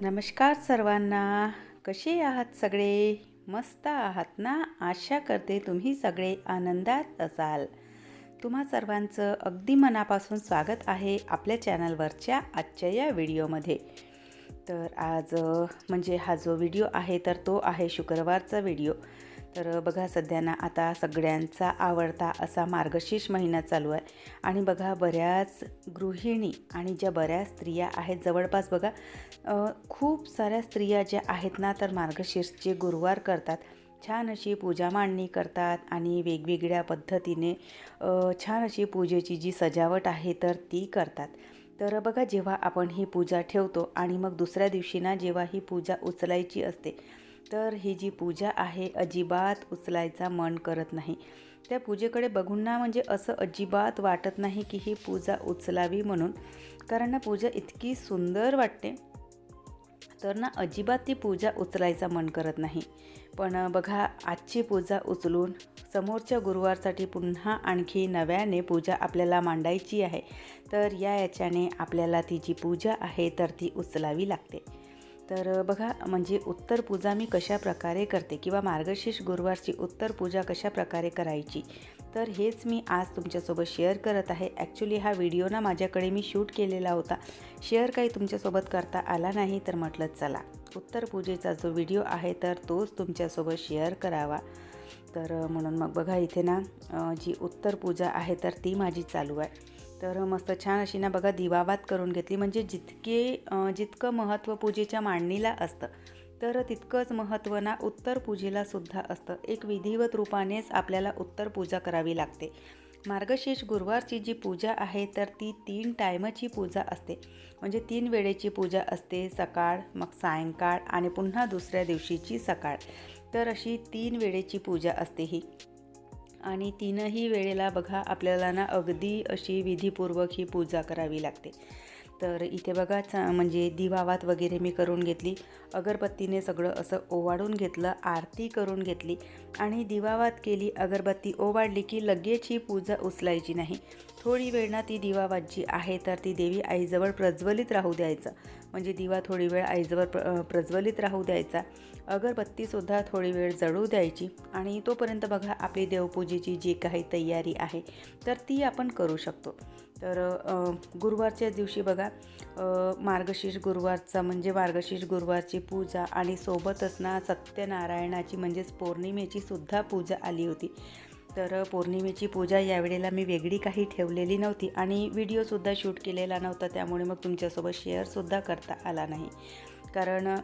नमस्कार सर्वांना. कसे आहात सगळे? मस्त आहात ना? आशा करते तुम्ही सगळे आनंदात असाल. तुम्हा सर्वांचं अगदी मनापासून स्वागत आहे आपल्या चॅनलवरच्या आजच्या या व्हिडिओमध्ये. तर आज म्हणजे हा जो व्हिडिओ आहे तर तो आहे शुक्रवारचा व्हिडिओ. तर बघा सध्या ना आता सगळ्यांचा आवडता असा मार्गशीर्ष महिना चालू आहे. आणि बघा बऱ्याच गृहिणी आणि ज्या बऱ्याच स्त्रिया आहेत जवळपास बघा खूप साऱ्या स्त्रिया ज्या आहेत ना तर मार्गशीर्षचे गुरुवार करतात. छान अशी पूजा मांडणी करतात आणि वेगवेगळ्या पद्धतीने छान अशी पूजेची जी सजावट आहे तर ती करतात. तर बघा जेव्हा आपण ही पूजा ठेवतो आणि मग दुसऱ्या दिवशी ना जेव्हा ही पूजा उचलायची असते तर ही जी पूजा आहे अजिबात उचलायचा मन करत नाही. त्या पूजेकडे बघून ना म्हणजे असं अजिबात वाटत नाही की ही पूजा उचलावी म्हणून. कारण ना पूजा इतकी सुंदर वाटते. तर ना अजिबात ती पूजा उचलायचा मन करत नाही. पण बघा आजची पूजा उचलून समोरच्या गुरुवारसाठी पुन्हा आणखी नव्याने पूजा आपल्याला मांडायची आहे. तर या याच्याने आपल्याला ती जी पूजा आहे तर ती उचलावी लागते. तर बघा म्हणजे उत्तर पूजा मी कशा प्रकारे करते किंवा मार्गशीर्ष गुरुवारची उत्तर पूजा कशा प्रकारे करायची तर हेच मी आज तुमच्यासोबत शेअर करत आहे. ॲक्च्युली हा व्हिडिओ ना माझ्याकडे मी शूट केलेला होता. शेअर काही तुमच्यासोबत करता आला नाही तर म्हटलं चला उत्तर पूजेचा जो व्हिडिओ आहे तर तोच तुमच्यासोबत शेअर करावा. तर म्हणून मग बघा इथे ना जी उत्तर पूजा आहे तर ती माझी चालू आहे. तर मस्त छान अशी ना बघा दिवावात करून घेतली. म्हणजे जितके जितकं महत्त्व पूजेच्या मांडणीला असतं तर तितकंच महत्त्व ना उत्तर पूजेला सुद्धा असतं. एक विधिवत रूपानेच आपल्याला उत्तर पूजा करावी लागते. मार्गशीर्ष गुरुवारची जी पूजा आहे तर ती तीन टायमाची पूजा असते. म्हणजे तीन वेळेची पूजा असते सकाळ मग सायंकाळ आणि पुन्हा दुसऱ्या दिवशीची सकाळ. तर अशी तीन वेळेची पूजा असते ही. आणि तीनही वेळेला बघा आपल्याला ना अगदी अशी विधीपूर्वक ही पूजा करावी लागते. तर इथे बघा चा म्हणजे दिवावात वगैरे मी करून घेतली. अगरबत्तीने सगळं असं ओवाळून घेतलं आरती करून घेतली. आणि दिवावात केली अगरबत्ती ओवाळली की लगेच ही पूजा उचलायची नाही. थोडी वेळ ना ती दिवावात जी आहे तर ती देवी आईजवळ प्रज्वलित राहू द्यायचं. म्हणजे दिवा थोडी वेळ आईजवर प्र प्रज्वलित राहू द्यायचा. अगरबत्तीसुद्धा थोडी वेळ जळू द्यायची आणि तोपर्यंत बघा आपली देवपूजेची जी काही तयारी आहे तर ती आपण करू शकतो. तर गुरुवारच्या दिवशी बघा मार्गशीर्ष गुरुवारचा म्हणजे मार्गशीर्ष गुरुवारची पूजा आणि सोबतच ना सत्यनारायणाची म्हणजेच पौर्णिमेची सुद्धा पूजा आली होती. तर पौर्णिमेची पूजा यावेळेला मी वेगळी काही ठेवलेली नव्हती आणि व्हिडिओसुद्धा शूट केलेला नव्हता त्यामुळे मग तुमच्यासोबत शेअरसुद्धा करता आला नाही. कारण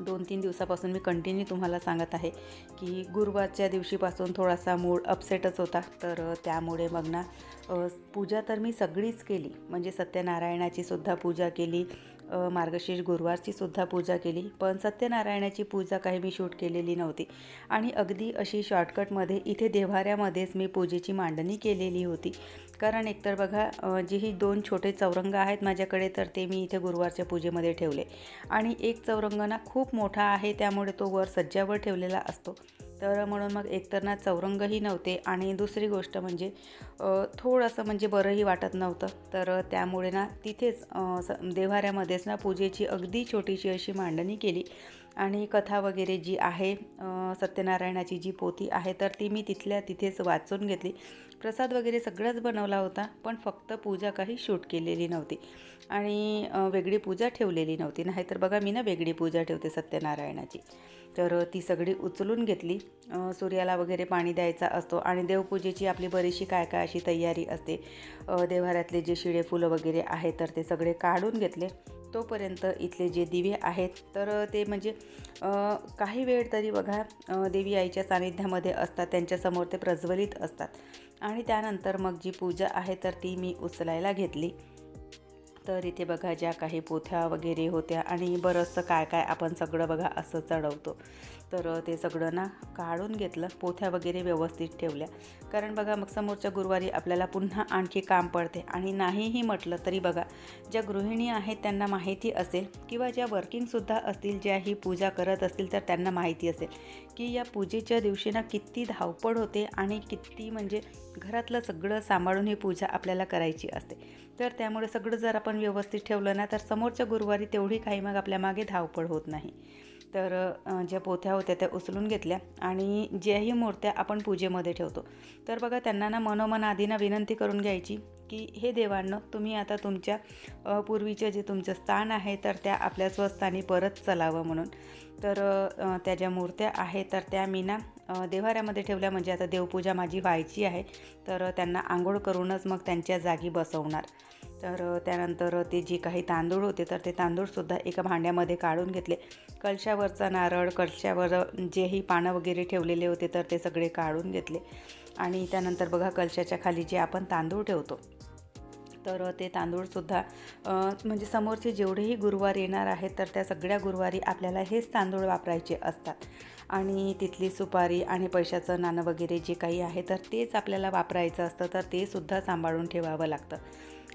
दोन तीन दिवसापासून मी कंटिन्यू तुम्हाला सांगत आहे की गुरुवारच्या दिवशीपासून थोडासा मूड अपसेटच होता. तर त्यामुळे मग ना पूजा तर मी सगळीच केली. म्हणजे सत्यनारायणाची सुद्धा पूजा केली. मार्गशीर्ष गुरुवारची सुद्धा पूजा केली पण सत्यनारायणाची पूजा काही मी शूट केलेली नव्हती. आणि अगदी अशी शॉर्टकटमध्ये इथे देव्हाऱ्यामध्येच मी पूजेची मांडणी केलेली होती. कारण एकतर बघा जी जे ही दोन छोटे चौरंग आहेत माझ्याकडे तर ते मी इथे गुरुवारच्या पूजेमध्ये ठेवले. आणि एक चौरंग ना खूप मोठा आहे त्यामुळे तो वर सज्जावर ठेवलेला असतो. तर म्हणून मग एकतर ना चौरंगही नव्हते. आणि दुसरी गोष्ट म्हणजे थोडंसं म्हणजे बरंही वाटत नव्हतं. तर त्यामुळे ना तिथेच स देव्हाऱ्यामध्येच ना पूजेची अगदी छोटीशी अशी मांडणी केली. आणि कथा वगैरे जी आहे सत्यनारायणाची जी पोथी आहे तर ती मी तिथल्या तिथेच वाचून घेतली. प्रसाद वगैरे सगळंच बनवला होता पण फक्त पूजा काही शूट केलेली नव्हती. आणि वेगळी पूजा ठेवलेली नव्हती. नाहीतर बघा मी ना वेगळी पूजा ठेवते सत्यनारायणाची. तर ती सगळी उचलून घेतली. सूर्याला वगैरे पाणी द्यायचा असतो आणि देवपूजेची आपली बरीचशी काय काय अशी तयारी असते. अ, देव्हाऱ्यातले जे शिळे फुलं वगैरे आहेत तर ते सगळे काढून घेतले. तोपर्यंत इथले जे दिवे आहेत तर ते म्हणजे काही वेळ तरी बघा देवी आईच्या सानिध्यामध्ये असतात त्यांच्यासमोर ते प्रज्वलित असतात. आणि त्यानंतर मग जी पूजा आहे तर ती मी उचलायला घेतली. तर इथे बघा ज्या काही पोथ्या वगैरे होत्या आणि बरंचसं काय काय आपण सगळं बघा असं चढवतो. तर ते सगळं ना काढून घेतलं पोथ्या वगैरे व्यवस्थित ठेवल्या. कारण बघा मग समोरच्या गुरुवारी आपल्याला पुन्हा आणखी काम पडते. आणि नाहीही म्हटलं तरी बघा ज्या गृहिणी आहेत त्यांना माहिती असेल किंवा ज्या वर्किंगसुद्धा असतील ज्या ही पूजा करत असतील तर त्यांना माहिती असेल की या पूजेच्या दिवशी ना किती धावपळ होते आणि किती म्हणजे घरातलं सगळं सांभाळून ही पूजा आपल्याला करायची असते. तर त्यामुळे सगळं जर आपण आपण व्यवस्थित ठेवलं ना तर समोरच्या गुरुवारी तेवढी काही मग आपल्या मागे धावपळ होत नाही. तर ज्या पोथ्या होत्या त्या उचलून घेतल्या आणि ज्याही मूर्त्या आपण पूजेमध्ये ठेवतो. तर बघा त्यांना ना मनोमन आधीना विनंती करून घ्यायची की हे देवांनो तुम्ही आता तुमच्या पूर्वीचे पूर्वीचं जे तुमचं स्थान आहे तर त्या आपल्या स्वस्थानी परत चलावं म्हणून. तर त्या ज्या मूर्त्या आहेत तर त्या मी ना देवाऱ्यामध्ये देव्हाऱ्यामध्ये ठेवल्या. म्हणजे आता देवपूजा माझी व्हायची आहे तर त्यांना आंघोळ करूनच मग त्यांच्या जागी बसवणार. तर त्यानंतर ते जे काही तांदूळ होते तर ते तांदूळसुद्धा एका भांड्यामध्ये काढून घेतले. कलशावरचा नारळ कलशावर जेही पानं वगैरे ठेवलेले होते तर ते सगळे काढून घेतले. आणि त्यानंतर बघा कलशाच्या खाली जे आपण तांदूळ ठेवतो तर ते तांदूळसुद्धा म्हणजे समोरचे जेवढेही गुरुवार येणार आहेत तर त्या सगळ्या गुरुवारी आपल्याला हेच तांदूळ वापरायचे असतात. आणि तिथली सुपारी आणि पैशाचं नाणं वगैरे जे काही आहे तर तेच आपल्याला वापरायचं असतं तर ते सुद्धा सांभाळून ठेवावं लागतं.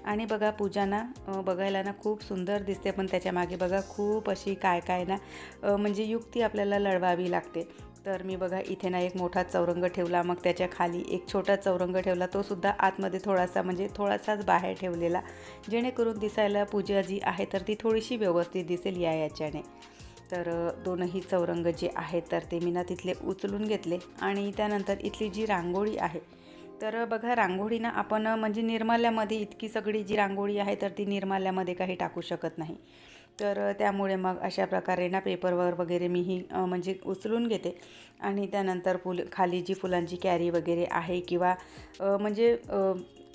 आणि बघा पूजा ना बघायला ना खूप सुंदर दिसते. पण त्याच्यामागे बघा खूप अशी काय काय ना म्हणजे युक्ती आपल्याला लढवावी लागते. तर मी बघा इथे ना एक मोठा चौरंग ठेवला. मग त्याच्याखाली एक छोटा चौरंग ठेवला. तो सुद्धा आतमध्ये थोडासा म्हणजे थोडासाच बाहेर ठेवलेला. जेणेकरून दिसायला पूजा जी आहे तर ती थोडीशी व्यवस्थित दिसेल या याच्याने. तर दोनही चौरंग जे आहेत तर ते मी ना तिथले उचलून घेतले. आणि त्यानंतर इथली जी रांगोळी आहे तर बघा रांगोळी ना आपण म्हणजे निर्माल्यामध्ये इतकी सगळी जी रांगोळी आहे तर ती निर्माल्यामध्ये काही टाकू शकत नाही. तर त्यामुळे मग अशा प्रकारे ना पेपरवर वगैरे मी ही म्हणजे उचलून घेते. आणि त्यानंतर फुल खाली जी फुलांची कॅरी वगैरे आहे किंवा म्हणजे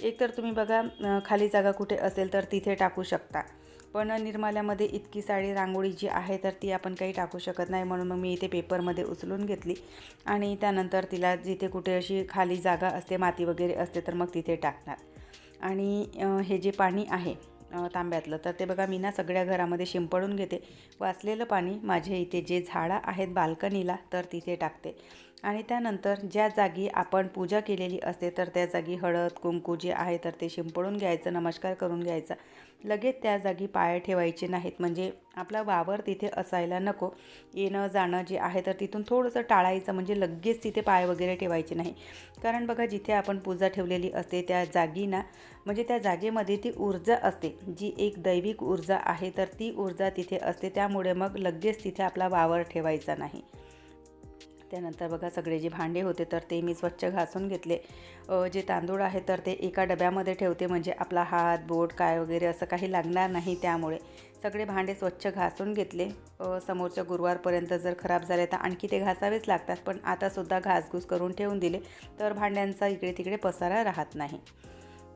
एकतर तुम्ही बघा खाली जागा कुठे असेल तर तिथे टाकू शकता. पण निर्माल्यामध्ये इतकी साडी रांगोळी जी आहे तर ती आपण काही टाकू शकत नाही. म्हणून मग मी इथे पेपरमध्ये उचलून घेतली आणि त्यानंतर तिला जिथे कुठे अशी खाली जागा असते माती वगैरे असते तर मग तिथे टाकणार. आणि हे जे पाणी आहे तांब्यातलं तर ते बघा मी ना सगळ्या घरामध्ये शिंपडून घेते. वाचलेलं पाणी माझे इथे जे झाडं आहेत बाल्कनीला तर तिथे टाकते. आणि त्यानंतर ज्या जागी आपण पूजा केलेली असते तर त्या जागी हळद कुंकू जे आहे तर ते शिंपडून घ्यायचं नमस्कार करून घ्यायचा. लगेच त्या जागी पाय ठेवायचे नाहीत. म्हणजे आपला वावर तिथे असायला नको. येणं जाणं जे आहे तर तिथून थोडंसं टाळायचं. म्हणजे लगेच तिथे पाय वगैरे ठेवायचे नाही. कारण बघा जिथे आपण पूजा ठेवलेली असते त्या जागी ना म्हणजे त्या जागेमध्ये ती ऊर्जा असते. जी एक दैविक ऊर्जा आहे तर ती ऊर्जा तिथे असते. त्यामुळे मग लगेच तिथे आपला वावर ठेवायचा नाही. त्यानंतर बघा सगळे जे भांडे होते तर ते मी स्वच्छ घासून घेतले. जे तांदूळ आहे तर ते एका डब्यामध्ये ठेवते. म्हणजे आपला हात बोट काय वगैरे असं काही लागणार नाही त्यामुळे. सगळे भांडे स्वच्छ घासून घेतले. समोरच्या गुरुवारपर्यंत जर खराब झाले तर आणखी ते घासावेच लागतात. पण आतासुद्धा घासघूस करून ठेवून दिले तर भांड्यांचा इकडे तिकडे पसारा राहत नाही.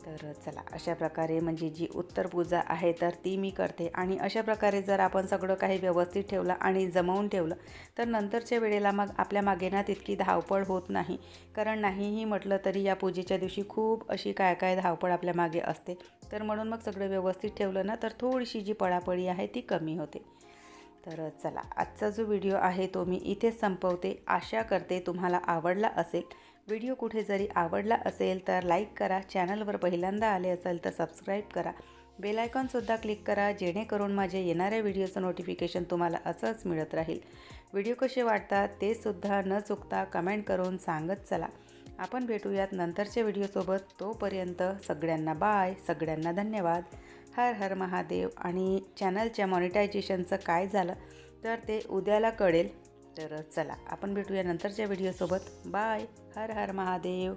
तर चला अशा प्रकारे म्हणजे जी उत्तर पूजा आहे तर ती मी करते. आणि अशा प्रकारे जर आपण सगळं काही व्यवस्थित ठेवलं आणि जमवून ठेवलं तर नंतरच्या वेळेला मग आपल्या मागे ना तितकी धावपळ होत नाही. कारण नाहीही म्हटलं तरी या पूजेच्या दिवशी खूप अशी काय काय धावपळ आपल्या मागे असते. तर म्हणून मग सगळं व्यवस्थित ठेवलं ना तर थोडीशी जी पळापळी आहे ती कमी होते. तर चला आजचा जो व्हिडिओ आहे तो मी इथेच संपवते. आशा करते तुम्हाला आवडला असेल. व्हिडिओ कुठे जरी आवडला असेल तर लाईक करा. चॅनलवर पहिल्यांदा आले असेल तर सबस्क्राईब करा. बेलायकॉनसुद्धा क्लिक करा जेणेकरून माझ्या येणाऱ्या व्हिडिओचं नोटिफिकेशन तुम्हाला असंच मिळत राहील. व्हिडिओ कसे वाटतात ते सुद्धा न चुकता कमेंट करून सांगत चला. आपण भेटूयात नंतरच्या व्हिडिओसोबत. तोपर्यंत सगळ्यांना बाय. सगळ्यांना धन्यवाद. हर हर महादेव. आणि चॅनलच्या मॉनिटायझेशनचं काय झालं? तर ते उद्याला कळेल. तर चला आपण भेटूया नंतरच्या व्हिडिओसोबत बाय हर हर महादेव.